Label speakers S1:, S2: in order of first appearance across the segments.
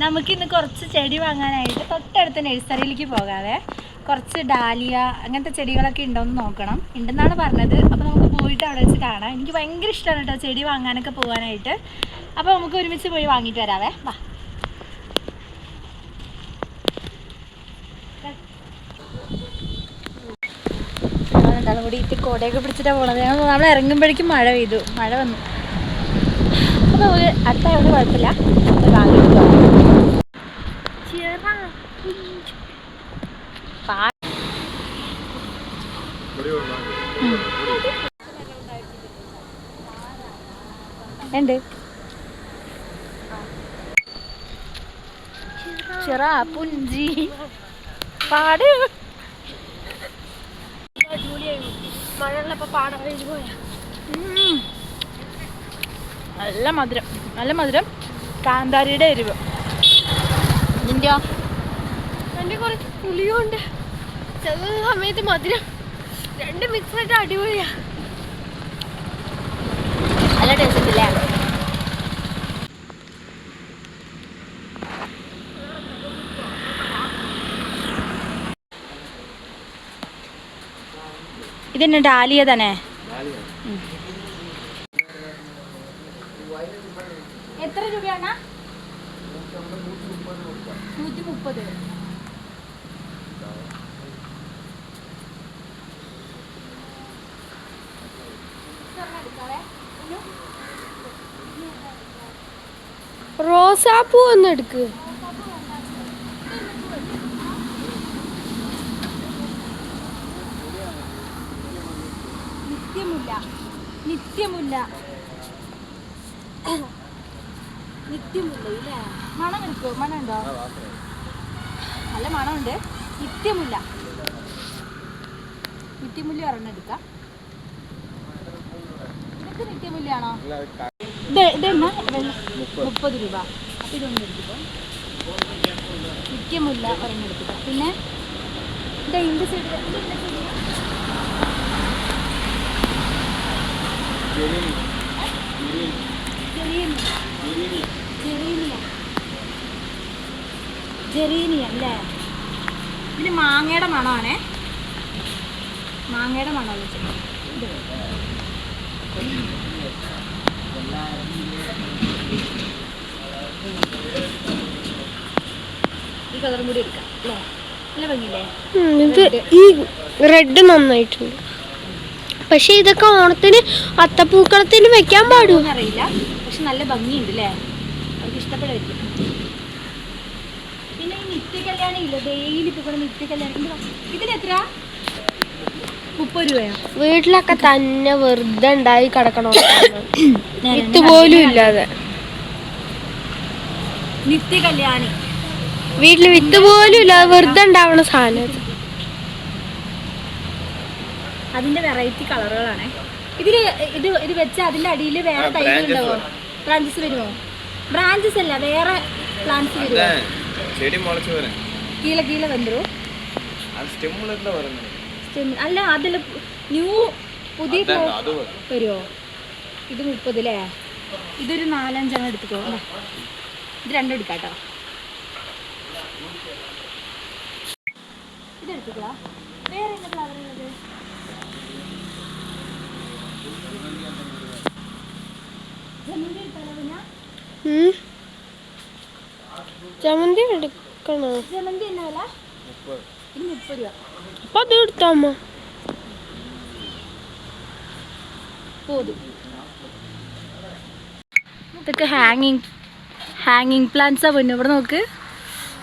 S1: നമുക്കിന്ന് കുറച്ച് ചെടി വാങ്ങാനായിട്ട് തൊട്ടടുത്ത നഴ്സറിയിലേക്ക് പോകാവേ. കുറച്ച് ഡാലിയ അങ്ങനത്തെ ചെടികളൊക്കെ ഉണ്ടോയെന്ന് നോക്കണം. ഉണ്ടെന്നാണ് പറഞ്ഞത്. അപ്പോൾ നമുക്ക് പോയിട്ട് അവിടെ വെച്ച് കാണാം. എനിക്ക് ഭയങ്കര ഇഷ്ടമാണ് കേട്ടോ ചെടി വാങ്ങാനൊക്കെ പോകാനായിട്ട്. അപ്പോൾ നമുക്ക് ഒരുമിച്ച് പോയി വാങ്ങിയിട്ട് വരാവേ. വാ. രണ്ടാളും കൂടി കോടയൊക്കെ പിടിച്ചിട്ടാണ് പോണത്. നമ്മൾ ഇറങ്ങുമ്പോഴേക്കും മഴ പെയ്തു. മഴ വന്നു. അപ്പോൾ നമുക്ക് അടുത്ത കുഴപ്പമില്ല. വാങ്ങിയിട്ട് പോകാം. ചിറ പുഞ്ചി. പാട്. നല്ല മധുരം. നല്ല മധുരം. കാന്താരിയുടെ എരിവ്. നിന്റെയോ?
S2: കുറച്ച് പുളിയുണ്ട്. ചില സമയത്ത് മധുരം രണ്ട് മിക്സ് അടിപൊളിയാ.
S1: നല്ല ടേസ്റ്റ് ഇതെന്നെ ഡാലിയ തന്നെ. എത്ര രൂപയാണ്? നൂറ്റി മുപ്പത്
S2: റോസാപ്പൂ ഒന്ന് എടുക്ക്.
S1: നിത്യമുല്ല. നിത്യമുല്ല. നിത്യമുല്ല ഇല്ലേ? മണം എടുക്കോ? മണം ഉണ്ടോ? നല്ല മണമുണ്ട്. നിത്യമുല്ല. നിത്യമുല്ല ഒരെണ്ണം എടുക്കാം. നിത്യമുല്ലാണോ ഇത് ഇതെണ്ണ മുപ്പത് രൂപ. ഇതൊന്നും പിന്നെ ഇതാ അല്ലേ? ഇതിന് മാങ്ങയുടെ മണമാണേ. മാങ്ങയുടെ മണമാണ് ഇത്. ഈ കളറും കൂടി എടുക്കാം. അല്ലേ? നല്ല ഭംഗിയില്ലേ?
S2: ഇത് ഈ റെഡ് നന്നായിട്ടുണ്ട്. പക്ഷെ ഇതൊക്കെ ഓണത്തിന് അത്തപ്പൂക്കളത്തിന് വെക്കാൻ പാടും
S1: അറിയില്ല പക്ഷെ നല്ല ഭംഗിയുണ്ട് അല്ലേ? അവർക്ക് ഇഷ്ടപ്പെടുമായിരിക്കും പിന്നെ ഈ നിത്യ കല്യാണം ഇല്ല? ഡെയിലി പൂക്കണ നിത്യ കല്യാണം. ഇത് ഇതിന് എത്ര മുപ്പത് രൂപയോ?
S2: വീട്ടിലൊക്കെ തന്നെ വെറുതെ ഉണ്ടായി കിടക്കണോ വിത്ത് പോലും ഇല്ലാതെ.
S1: നിത്യ കല്യാണി
S2: വീട്ടിൽ വിത്ത് പോലും ഇല്ല വെറുതെ ഉണ്ടാവണ സാധനം
S1: അതിന്റെ വെറൈറ്റി കളറുകളാണ്. ഇതിൽ ഇത് ഇത് വെച്ച അതിന്റെ അടിയിൽ വേറെ തൈകൾ ഉണ്ടാവോ? ബ്രാഞ്ചസ് വരുമോ ബ്രാഞ്ചസ് അല്ല വേറെ പ്ലാന്റ്സ് വരുമോ
S3: ചെടി മുളച്ചു വരാൻ
S1: കീഴ കീഴ
S3: സ്റ്റെമ്മിൽ
S1: അല്ല അതിൽ ന്യൂ പുതിയ. വരുമോ ഇത് മുപ്പത് അല്ലേ ഇതൊരു നാലഞ്ചെണ്ണം എടുത്തിട്ടോ. ഇത് രണ്ടും എടുക്കാം കേട്ടോ ഇത് എടുത്തിക്കോ വേറെ എന്താ ഫ്ലവർ ഉള്ളത്? ജമന്തി
S2: എടുക്കണോ?
S1: ജമന്തി എന്നാ വില? മുപ്പത് രൂപ.
S2: അപ്പൊ അത് എടുത്തോ അമ്മ?
S1: പോതും. ഇതൊക്കെ ഹാങ്ങിങ് ഹാങ്ങിങ് പ്ലാന്റ്സാ പൊന്നു. ഇവിടെ നോക്ക്.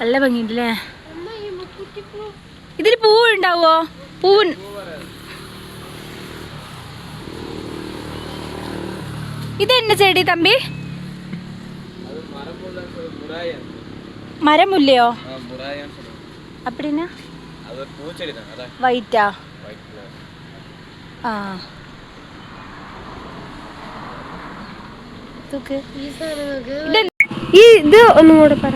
S1: നല്ല ഭംഗി ഭംഗിയുണ്ടല്ലേ? ഇതിൽ പൂവ് ഉണ്ടാവോ പൂവ്. ഇതെന്നെ ചെടി തമ്പി? മരമുല്ലയോ?
S3: അപ്പടിനാ
S1: വൈറ്റാ ആ?
S2: ഈ ഇത് ഒന്നും കൂടെ പറ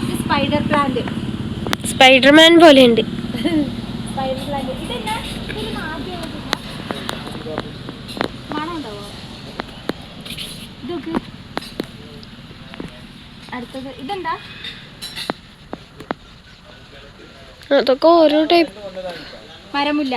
S1: ഇത് സ്പൈഡർ പ്ലാന്റ്
S2: സ്പൈഡർമാൻ പോലെ ഉണ്ട്
S1: സ്പൈഡർ പ്ലാന്റ് ഇതെന്നാ ഇതൊക്കെ. അടുത്തത്.
S2: അതൊക്കെ ഓരോ ടൈപ്പ്
S1: മരമുല്ല.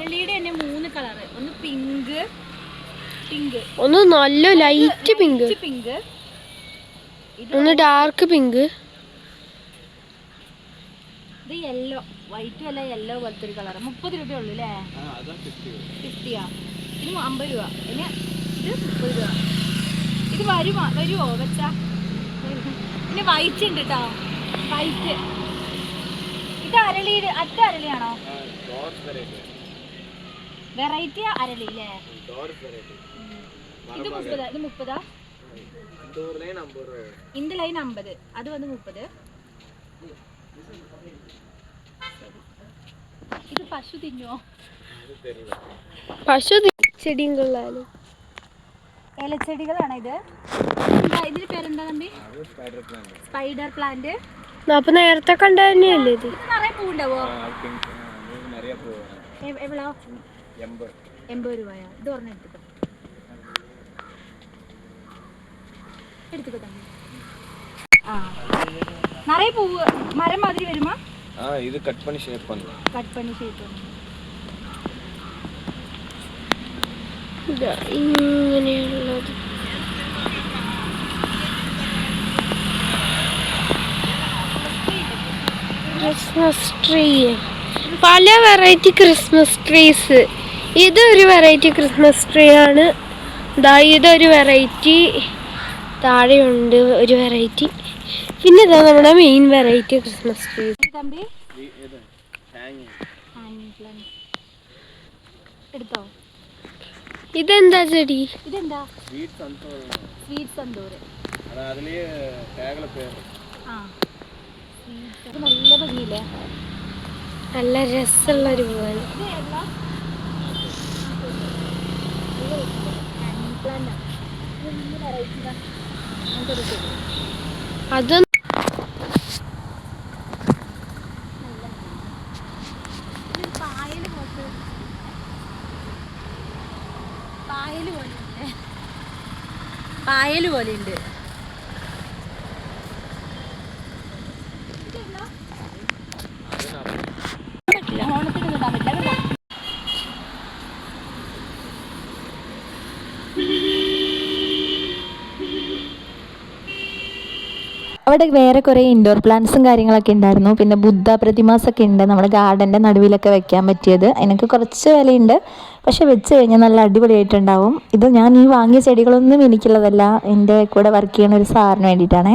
S1: അരളിയുടെ തന്നെ മൂന്ന് കളർ ഒന്ന് പിങ്ക് പിങ്ക്
S2: ഒന്ന് നല്ല ലൈറ്റ് പിങ്ക്
S1: പിങ്ക് ഇത്
S2: ഒന്ന് ഡാർക്ക് പിങ്ക്
S1: ഇത് യെല്ലോ വൈറ്റും അല്ല യെല്ലോ പോലത്തെ ഒരു കളർ മുപ്പത് അല്ലേ?
S3: ആ അതാ ഫിഫ്റ്റി
S1: ഫിഫ്റ്റിയാ ഇത് അമ്പത് രൂപ. പിന്നെ ഇത് മുപ്പത് രൂപ. ഇത് വരുമോ? വരുമോ വെച്ചാ? പിന്നെ വൈറ്റ് ഉണ്ട് കേട്ടോ വൈറ്റ് ഇത് അരളി അറ്റ അരളിയാണോ?
S3: വെറൈറ്റി
S1: വെറൈറ്റി അരളി അല്ലേ
S3: ഡോർസ് വെറൈറ്റി
S1: ഇത് മുപ്പതാ ഇത് മുപ്പതാ
S3: അമ്പൂർ ലൈൻ അമ്പൂർ രൂപ
S1: இந்த ലൈൻ അമ്പത് അത് വന്ന് മുപ്പത് ഇത് പശു തിന്നോ
S3: അത് തരില്ല
S2: പശു തി- ചെടിയും കൊള്ളാലും
S1: ഇലച്ചെടികളാണ് ഇത് എന്താ ഇതിന് പേരെന്താ തമ്പി
S3: അത് സ്പൈഡർ പ്ലാന്റ്
S1: സ്പൈഡർ പ്ലാന്റ്
S2: അപ്പൊ നേരത്തെ കണ്ട തന്നെയല്ലേ ഇത്
S1: നിറയെ പൂണ്ടാവോ
S3: ആ
S1: ആ. മരം വരുമോ?
S3: ആ ഇത് കട്ട് ഷേപ്പ്
S1: കട്ട് ഷേപ്പ്
S2: ഇങ്ങനെയുള്ളത്. ട്രീ പല വെറൈറ്റി ക്രിസ്മസ് ട്രീസ് ഇതൊരു വെറൈറ്റി ക്രിസ്മസ് ട്രീ ആണ്. ദാ ഇതൊരു വെറൈറ്റി താഴെയുണ്ട് ഒരു വെറൈറ്റി പിന്നെ ഇതാ നമ്മുടെ മെയിൻ വെറൈറ്റി ക്രിസ്മസ് ട്രീ
S1: എടുത്തോ?
S2: ഇതെന്താ ചെടി?
S1: ഇതെന്താ?
S3: സ്വീറ്റ്
S1: സ്വീറ്റ് നല്ല ഭംഗിയില്ലേ?
S2: നല്ല രസമുള്ള ഒരു പൂവാണ്
S1: ഇത് ഏതാ ഹാങ്ങിങ് പ്ലാന്റ് ഇത് നല്ല വെറൈറ്റി അങ്ങനത്തെ ഒരു ചെടി
S2: അത്
S1: പായൽ പോലെ ഉണ്ട്. ഓണത്തിന് കിട്ടാൻ പറ്റില്ല കേട്ടോ അവിടെ വേറെ കുറേ ഇൻഡോർ പ്ലാന്റ്സും കാര്യങ്ങളൊക്കെ ഉണ്ടായിരുന്നു. പിന്നെ ബുദ്ധ പ്രതിമാസൊക്കെ ഉണ്ട്. നമ്മുടെ ഗാർഡന്റെ നടുവിലൊക്കെ വെക്കാൻ പറ്റിയത്. എനിക്ക് കുറച്ച് വിലയുണ്ട്. പക്ഷെ വെച്ച് കഴിഞ്ഞാൽ നല്ല അടിപൊളിയായിട്ടുണ്ടാവും. ഇത് ഞാൻ ഈ വാങ്ങിയ ചെടികളൊന്നും എനിക്കുള്ളതല്ല. എന്റെ കൂടെ വർക്ക് ചെയ്യുന്ന ഒരു സാറിന് വേണ്ടിയിട്ടാണ്.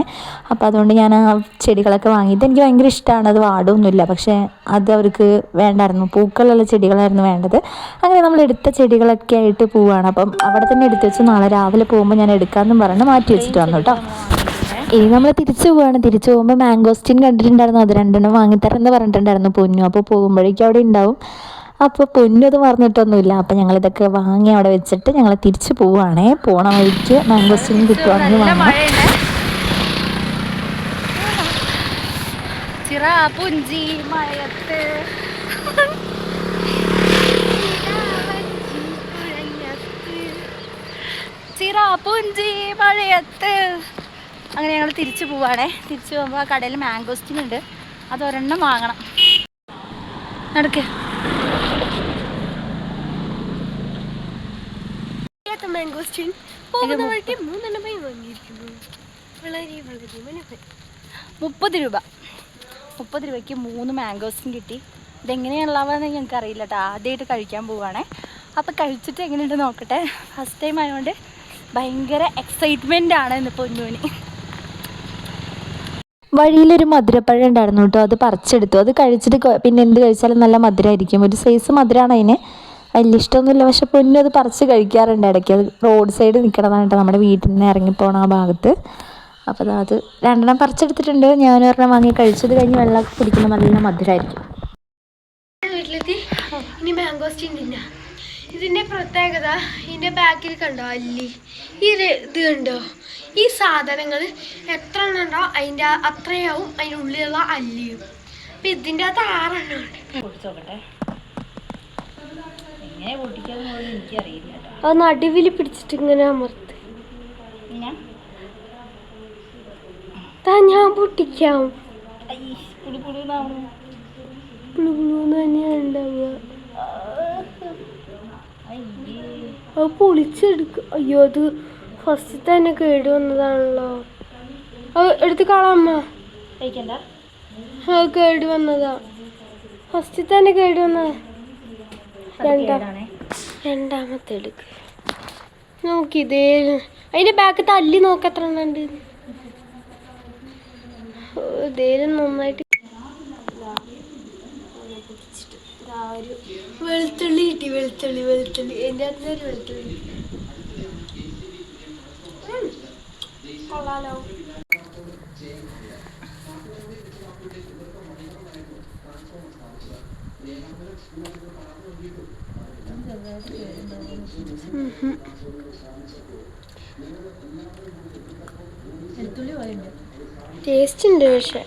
S1: അപ്പോൾ അതുകൊണ്ട് ഞാൻ ആ ചെടികളൊക്കെ വാങ്ങിയിട്ട് എനിക്ക് ഭയങ്കര ഇഷ്ടമാണ്. അത് വാടൊന്നുമില്ല പക്ഷേ അത് അവർക്ക് വേണ്ടായിരുന്നു. പൂക്കളുള്ള ചെടികളായിരുന്നു വേണ്ടത്. അങ്ങനെ നമ്മൾ എടുത്ത ചെടികളൊക്കെ ആയിട്ട് പോവുകയാണ് അപ്പം അവിടെ തന്നെ എടുത്ത് വെച്ച് നാളെ രാവിലെ പോകുമ്പോൾ ഞാൻ എടുക്കാമെന്നും പറഞ്ഞ് മാറ്റി വെച്ചിട്ട് വന്നു കേട്ടോ. ഇനി നമ്മൾ തിരിച്ചു പോവാണ്. തിരിച്ചു പോകുമ്പോൾ മാംഗോസ്റ്റിൻ കണ്ടിട്ടുണ്ടായിരുന്നു. അത് രണ്ടെണ്ണം വാങ്ങിത്തരെന്ന് പറഞ്ഞിട്ടുണ്ടായിരുന്നു പൊന്നു. അപ്പോൾ പോകുമ്പോഴേക്കും അവിടെ ഉണ്ടാവും. അപ്പോൾ പൊന്നു അത് മറന്നിട്ടൊന്നുമില്ല. അപ്പോൾ ഞങ്ങളിതൊക്കെ വാങ്ങി അവിടെ വെച്ചിട്ട് ഞങ്ങൾ തിരിച്ചു പോവുകയാണേ പോണ വഴിക്ക് മാംഗോസ്റ്റിൻ കിട്ടുവാണെങ്കിൽ വാങ്ങാം. ചിറാപുഞ്ചി മഴയത്ത് ചിറാപുഞ്ചി മഴയത്ത്. അങ്ങനെ ഞങ്ങൾ തിരിച്ചു പോവാണേ. തിരിച്ചു പോകുമ്പോൾ ആ കടയിൽ മാംഗോസ്റ്റിൻ ഉണ്ട്. അത് ഒരെണ്ണം വാങ്ങണം. നടക്ക്.
S2: മാംഗോസ്റ്റീൻ പോകുന്ന വഴിക്ക് മൂന്നെണ്ണം പോയി വാങ്ങിയിരിക്കുന്നു. വളരെ വളരെ മനോഹരം
S1: മുപ്പത് രൂപ. മുപ്പത് രൂപയ്ക്ക് മൂന്ന് മാംഗോസ്റ്റിൻ കിട്ടി. ഇതെങ്ങനെയുള്ളവെന്ന് ഞങ്ങൾക്ക് അറിയില്ല കേട്ടോ ആദ്യമായിട്ട് കഴിക്കാൻ പോവുകയാണേ അപ്പോൾ കഴിച്ചിട്ട് എങ്ങനെയുണ്ട് നോക്കട്ടെ. ഫസ്റ്റ് ടൈം ആയതുകൊണ്ട് ഭയങ്കര എക്സൈറ്റ്മെന്റ് ആണ് ഇന്ന് പൊന്നൂന്. വഴിയിലൊരു മധുരപ്പഴം ഉണ്ടായിരുന്നു കേട്ടോ. അത് പറിച്ചെടുത്തു. അത് കഴിച്ചിട്ട് പിന്നെ എന്ത് കഴിച്ചാലും നല്ല മധുരമായിരിക്കും ഒരു സൈസ് മധുരമാണ് അതിന്.
S4: വലിയ ഇഷ്ടമൊന്നുമില്ല. പക്ഷെ പൊന്നു അത് പറിച്ച് കഴിക്കാറുണ്ട് ഇടയ്ക്ക്. അത് റോഡ് സൈഡ് നിൽക്കണതാണ് കേട്ടോ. നമ്മുടെ വീട്ടിൽ നിന്ന് ഇറങ്ങിപ്പോണ ആ ഭാഗത്ത്. അപ്പോൾ അത് രണ്ടെണ്ണം പറിച്ചെടുത്തിട്ടുണ്ട്. ഞാൻ ഒരെണ്ണം വാങ്ങി കഴിച്ചത് കഴിഞ്ഞ് വെള്ളമൊക്കെ കുടിക്കുന്ന നല്ല മധുരമായിരിക്കും
S2: വീട്ടിലെത്തി. ഇനി പ്രത്യേകത ഇതിന്റെ ബാക്കിൽ കണ്ടോ? അല്ലി. ഒരു ഇത് കണ്ടോ? ഈ സാധനങ്ങൾ എത്ര എണ്ണം ഉണ്ടോ അതിന്റെ അത്രയാവും അതിന്റെ ഉള്ളിലുള്ള അല്ലിയും. അപ്പം ഇതിന്റെ അകത്ത് ആറെണ്ണം ഉണ്ട്. അത് നടുവിൽ പിടിച്ചിട്ട് ഇങ്ങനെ അമർത്ത്.
S4: ഞാൻ
S2: താ ഞാൻ പൊട്ടിക്കാം. തന്നെയാണ് ഉണ്ടാവുക. അത് പൊളിച്ചെടുക്കും. അയ്യോ അത് ഫസ്റ്റ് തന്നെ കേട് വന്നതാണല്ലോ. അത് എടുത്ത് കാളാമ്മ
S4: കഴിക്കണ്ട.
S2: അത് കേട് വന്നതാ. ഫസ്റ്റ് തന്നെ കേട് വന്നതാ. രണ്ടാം രണ്ടാമത്തെ എടുക്ക്. നോക്കി ഇതേ അതിന്റെ ബാക്ക് തല്ലി നോക്ക് എത്ര ഉണ്ട്. ഇതേലും നന്നായിട്ട് വെളുത്തുള്ളി കിട്ടി വെളുത്തുള്ളി വെളുത്തുള്ളി. എന്റെ അകത്ത് ഒരു വെളുത്തുള്ളി. കൊള്ളാലോ ടേസ്റ്റ് ഉണ്ട് പക്ഷെ.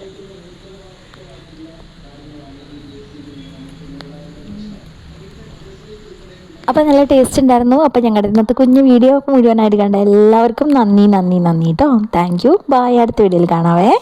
S4: അപ്പോൾ നല്ല ടേസ്റ്റ് ഉണ്ടായിരുന്നു. അപ്പോൾ ഞങ്ങളുടെ ഇന്നത്തെ കുഞ്ഞു വീഡിയോ മുഴുവനായിട്ട് കണ്ട എല്ലാവർക്കും നന്ദി നന്ദി നന്ദി കേട്ടോ താങ്ക് യു ബായ് അടുത്ത വീഡിയോയിൽ കാണാവേ.